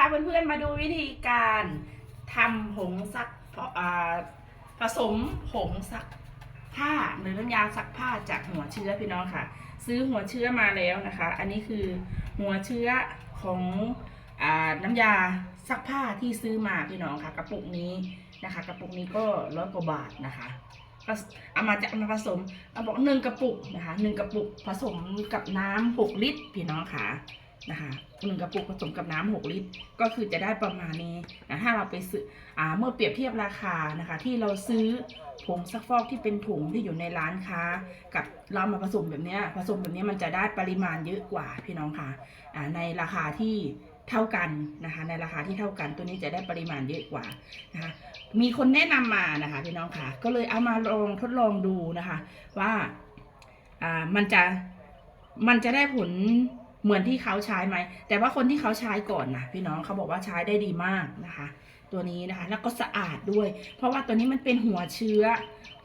าเพื่อนๆมาดูวิธีการทำผงซักผสมผงซักผ้าหรือน้ำยาซักผ้าจากหัวเชื้อพี่น้องค่ะ ซื้อหัวเชื้อมาแล้วนะคะ อันนี้คือหัวเชื้อของอน้ำยาซักผ้าที่ซื้อมาพี่น้องค่ะ กระปุกนี้นะคะ กระปุกนี้ก็ร้อยกว่าบาทนะคะเอามาจะมาผสมเอาบอกหนึ่งกระปุกนะคะหนึ่งกระปุกผสมกับน้ำหกลิตรพี่น้องค่ะ นะคะหนึ่งกระปุกผสมกับน้ำหกลิตร ก็คือจะได้ประมาณนี้นะถ้าเราไปซื้ออเมื่อเปรียบเทียบราคานะคะ ที่เราซื้อผงซักฟอกที่เป็นถุงที่อยู่ในร้านค้า กับเรามาผสมแบบนี้ผสมแบบนี้มันจะได้ปริมาณเยอะกว่าพี่น้องค่ะอ่าในราคาที่เท่ากันนะคะในราคาที่เท่ากันตัวนี้จะได้ปริมาณเยอะกว่านะคะมีคนแนะนำมานะคะพี่น้องค่ะ ก็เลยเอามาลองทดลองดูนะคะ ว่าอ่ามันจะมันจะได้ผล เหมือนที่เขาใช้ไหม แต่ว่าคนที่เขาใช้ก่อนนะพี่น้องเขาบอกว่าใช้ได้ดีมากนะคะ ตัวนี้นะคะ แล้วก็สะอาดด้วย เพราะว่าตัวนี้มันเป็นหัวเชื้อ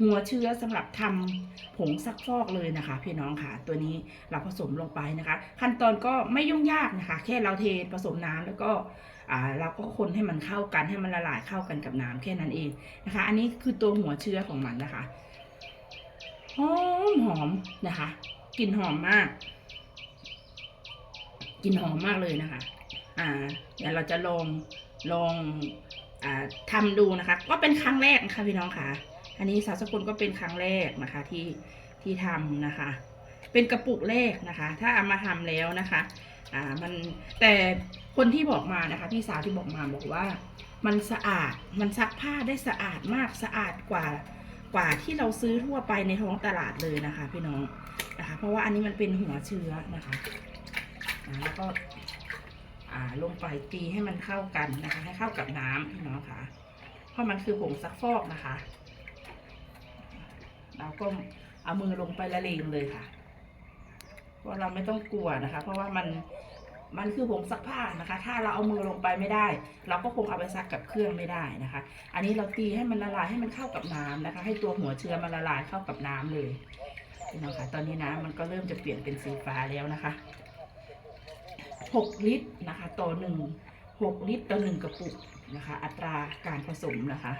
หัวเชื้อสำหรับทำผงซักฟอกเลยนะคะ พี่น้องค่ะ ตัวนี้เราผสมลงไปนะคะ ขั้นตอนก็ไม่ยุ่งยากนะคะ แค่เราเทผสมน้ำแล้วก็อ่าเราก็คนให้มันเข้ากันให้มันละลายเข้ากันกับน้ำแค่นั้นเองนะคะ อันนี้คือตัวหัวเชื้อของมันนะคะหอมหอมนะคะกลิ่นหอมมาก กลิ่นหอมมากเลยนะคะ อ่า เดี๋ยวเราจะลองลองอ่าทำดูนะคะ ก็เป็นครั้งแรกนะคะพี่น้องค่ะ อันนี้สาวสกุลก็เป็นครั้งแรกนะคะที่ที่ทำนะคะ เป็นกระปุกแรกนะคะ ถ้าเอามาทำแล้วนะคะ อ่ามันแต่คนที่บอกมานะคะพี่สาวที่บอกมาบอกว่า มันสะอาดมันซักผ้าได้สะอาดมากสะอาดกว่ากว่าที่เราซื้อทั่วไปในท้องตลาดเลยนะคะ พี่น้องนะคะ เพราะว่าอันนี้มันเป็นหัวเชื้อนะคะ แล้วก็ลงไปตีให้มันเข้ากันนะคะ ให้เข้ากับน้ำพี่น้องค่ะ เพราะมันคือผงซักฟอกนะคะ เราก็เอามือลงไปละเลงเลยค่ะเพราะเราไม่ต้องกลัวนะคะ เพราะว่ามันมันคือผงซักผ้านะคะ ถ้าเราเอามือลงไปไม่ได้ เราก็คงเอาไปซักกับเครื่องไม่ได้นะคะ อันนี้เราตีให้มันละลายให้มันเข้ากับน้ำนะคะ ให้ตัวหัวเชื้อมันละลายเข้ากับน้ำเลยน้องค่ะตอนนี้น้ำมันก็เริ่มจะเปลี่ยนเป็นสีฟ้าแล้วนะคะ หกลิตรนะคะต่อหนึ่งหกลิตรต่อหนึ่งกระปุกนะคะ อัตราการผสมนะคะ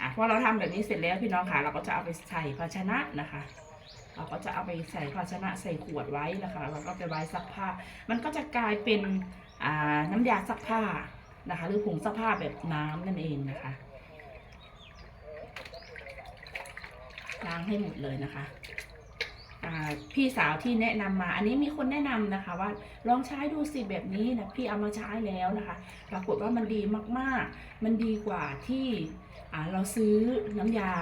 อะพอเราทำแบบนี้เสร็จแล้วพี่น้องค่ะ เราก็จะเอาไปใส่ภาชนะนะคะ เราก็จะเอาไปใส่ภาชนะใส่ขวดไว้นะคะแล้วก็ไปไว้ซักผ้า มันก็จะกลายเป็นอ่าน้ำยาซักผ้านะคะ หรือผงซักผ้าแบบน้ำนั่นเองนะคะล้างให้หมดเลยนะคะ พี่สาวที่แนะนำมา อันนี้มีคนแนะนำนะคะ ว่าลองใช้ดูสิแบบนี้นะพี่เอามาใช้แล้วนะคะ ปรากฏว่ามันดีมากๆ มันดีกว่าที่เราซื้อน้ำยา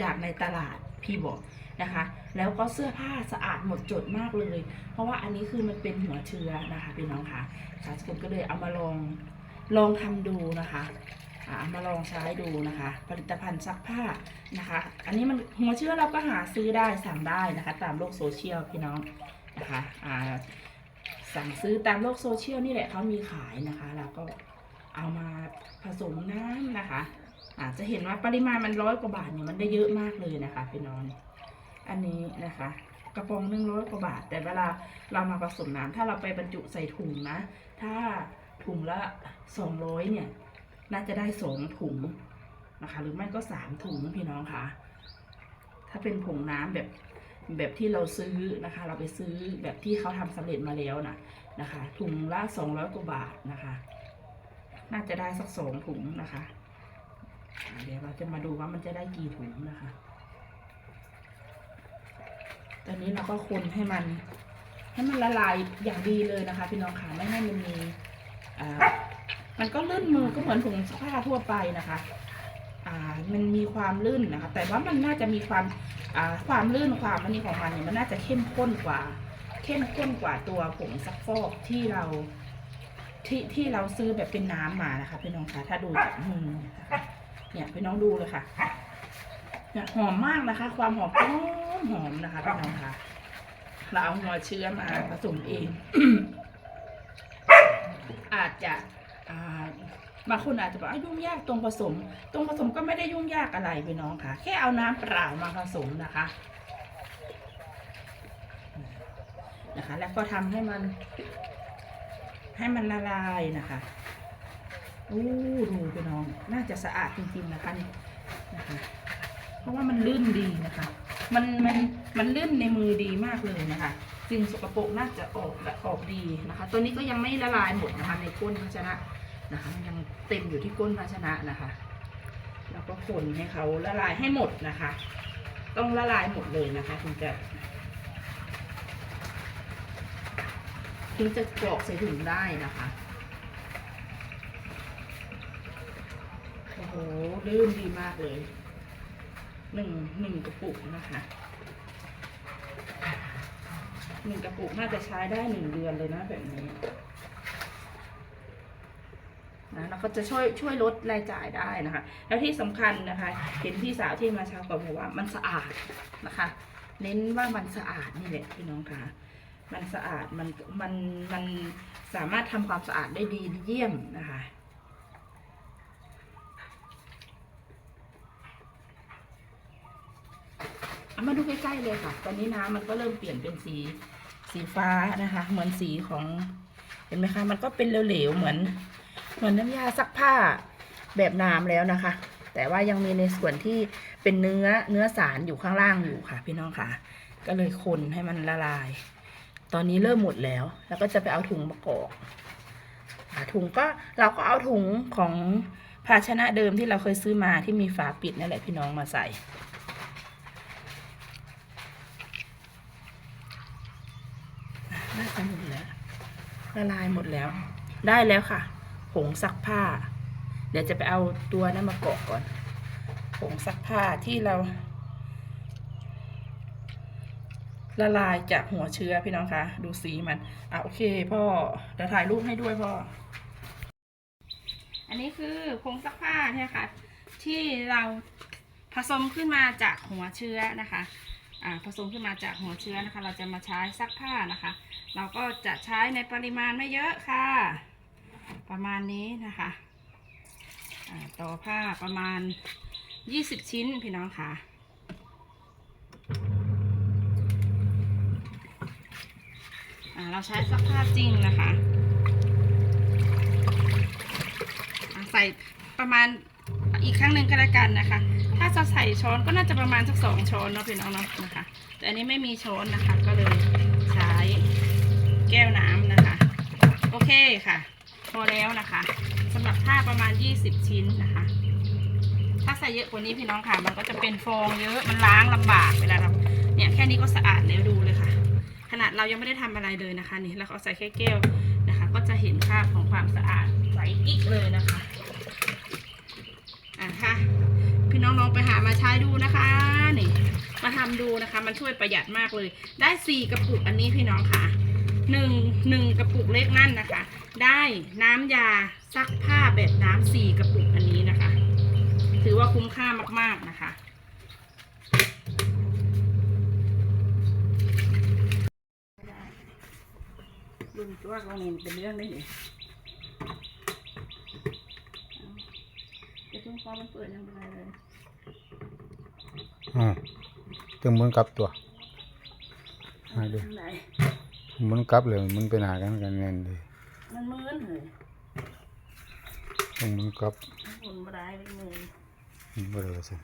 จากในตลาดพี่บอกนะคะ แล้วก็เสื้อผ้าสะอาดหมดจดมากเลย เพราะว่าอันนี้คือมันเป็นหัวเชื้อนะคะพี่น้องคะสาวสกุลก็เลยเอามาลองลองทำดูนะคะ อ่าเอามาลองใช้ดูนะคะ ผลิตภัณฑ์ซักผ้านะคะ อันนี้มันหัวเชื้อเราก็หาซื้อได้สั่งได้นะคะ ตามโลกโซเชียลพี่น้องนะคะอ่าสั่งซื้อตามโลกโซเชียลนี่แหละเขามีขายนะคะเราก็เอามาผสมน้ำนะคะอาจจะเห็นว่าปริมาณมันร้อยกว่าบาทเนี่ยมันได้เยอะมากเลยนะคะพี่น้องอันนี้นะคะกระป๋องหนึ่งร้อยกว่าบาท แต่เวลาเรามาผสมน้ำถ้าเราไปบรรจุใส่ถุงนะ ถ้าถุงละสองร้อยเนี่ย น่าจะได้สองถุงนะคะ หรือไม่ก็สามถุงพี่น้องค่ะ ถ้าเป็นผงน้ำแบบแบบที่เราซื้อนะคะ เราไปซื้อแบบที่เขาทำสำเร็จมาแล้วนะนะคะ ถุงละสองร้อยกว่าบาทนะคะ น่าจะได้สักสองถุงนะคะ เดี๋ยวเราจะมาดูว่ามันจะได้กี่ถุงนะคะ ตอนนี้เราก็คนให้มันให้มันละลายอย่างดีเลยนะคะ พี่น้องค่ะไม่ให้มันมีอ่า มันก็ลื่นมือก็เหมือนถุงซักผ้าทั่วไปนะคะ อ่า มันมีความลื่นนะคะ แต่ว่ามันน่าจะมีความอ่าความลื่นความอันนี้ของมันเนี่ยมันน่าจะเข้มข้นกว่า เข้มข้นกว่าตัวผงซักฟอกที่เราที่ที่เราซื้อแบบเป็นน้ำมานะคะพี่น้องคะถ้าดูจากมือนะคะเนี่ยพี่น้องดูเลยค่ะเนี่ยหอมมากนะคะ ความหอมหอมหอมนะคะพี่น้องคะเราเอาหัวเชื้อมาผสมเอง อาจจะอ่า บางคนอาจจะบอกว่ายุ่งยากตรงผสม ตรงผสมก็ไม่ได้ยุ่งยากอะไรพี่น้องค่ะ แค่เอาน้ำเปล่ามาผสมนะคะนะคะ แล้วก็ทำให้มัน ให้มันละลายนะคะอู้ดูพี่น้อง น่าจะสะอาดจริงๆนะคะนี่นะคะ เพราะว่ามันลื่นดีนะคะ มันมันมันลื่นในมือดีมากเลยนะคะสิ่งสกปรกน่าจะออกแบบออกดีนะคะ ตัวนี้ก็ยังไม่ละลายหมดนะคะ ในก้นภาชนะ นะคะ ยังเต็มอยู่ที่ก้นภาชนะนะคะ แล้วก็คนให้เขาละลายให้หมดนะคะ ต้องละลายหมดเลยนะคะถึงจะถึงจะกรอกใส่ถุงได้นะคะโอ้โหลื่นดีมากเลยหนึ่งหนึ่งกระปุกนะคะหนึ่งกระปุกน่าจะใช้ได้หนึ่งเดือนเลยนะแบบนี้ นะแล้วก็จะช่วยช่วยลดรายจ่ายได้นะคะ แล้วที่สำคัญนะคะ เห็นพี่สาวที่มาเช้าก็บอกว่ามันสะอาดนะคะ เน้นว่ามันสะอาดนี่แหละพี่น้องคะมันสะอาดมันมันมันสามารถทำความสะอาดได้ดีเยี่ยมนะคะมาดูใกล้ๆเลยค่ะ ตอนนี้น้ำมันก็เริ่มเปลี่ยนเป็นสีสีฟ้านะคะ เหมือนสีของเห็นไหมคะ มันก็เป็นเหลวๆเหมือน เหมือนน้ำยาซักผ้าแบบน้ำแล้วนะคะ แต่ว่ายังมีในส่วนที่เป็นเนื้อเนื้อสารอยู่ข้างล่างอยู่ค่ะ พี่น้องค่ะ ก็เลยคนให้มันละลาย ตอนนี้เริ่มหมดแล้ว แล้วก็จะไปเอาถุงมากรอกอ่าถุงก็เราก็เอาถุงของภาชนะเดิมที่เราเคยซื้อมาที่มีฝาปิดนั่นแหละพี่น้องมาใส่น่าจะหมดแล้วละลายหมดแล้ว ได้แล้วค่ะ ผงซักผ้า เดี๋ยวจะไปเอาตัวนั้นมาเกาะก่อน ผงซักผ้าที่เรา ละลายจากหัวเชื้อพี่น้องคะ ดูสีมัน อะโอเคพ่อเดี๋ยวถ่ายรูปให้ด้วยพ่อ อันนี้คือผงซักผ้าเนี่ยค่ะ ที่เราผสมขึ้นมาจากหัวเชื้อนะคะอ่าผสมขึ้นมาจากหัวเชื้อนะคะ เราจะมาใช้ซักผ้านะคะ เราก็จะใช้ในปริมาณไม่เยอะค่ะ ประมาณนี้นะคะต่อผ้าประมาณ 20 ชิ้นพี่น้องค่ะเราใช้ซักผ้าจริงนะคะใส่ประมาณอีกครั้งหนึ่งก็แล้วกันนะคะ ถ้าจะใส่ช้อนก็น่าจะประมาณสักสองช้อนเนาะพี่น้องเนาะนะคะ แต่อันนี้ไม่มีช้อนนะคะ ก็เลยใช้แก้วน้ำนะคะ โอเคค่ะ พอแล้วนะคะสำหรับผ้าประมาณ 20 ชิ้นนะคะ ถ้าใส่เยอะกว่านี้พี่น้องค่ะ มันก็จะเป็นฟองเยอะมันล้างลำบากเวลาเราเนี่ยแค่นี้ก็สะอาดแล้วดูเลยค่ะ ขนาดเรายังไม่ได้ทำอะไรเลยนะคะ นี่เราก็ใส่แค่แก้วนะคะ ก็จะเห็นภาพของความสะอาดใสกิ๊กเลยนะคะอะค่ะพี่น้องลองไปหามาใช้ดูนะคะนี่มาทำดูนะคะ มันช่วยประหยัดมากเลย ได้สี่กระปุกอันนี้พี่น้องค่ะ หนึ่งหนึ่งกระปุกเล็กนั่นนะคะ ได้น้ำยาซักผ้าแบบน้ำสี่กระปุกอันนี้นะคะ ถือว่าคุ้มค่ามากๆนะคะรุ่นตัวเราเนี่ยเป็นเรื่องได้เลยเดี๋ยวช่วงฟ้ามันเปิดยังเป็นไรเลยอืมถึงหมุนกลับตัวหาดูทางไหนห มุนกลับเลยหมุนไปหากันกันเงินเลยมันมืนเลยต้องหมุนกลับหมุนมาได้เลยมือบ่ได้ว่าซั่น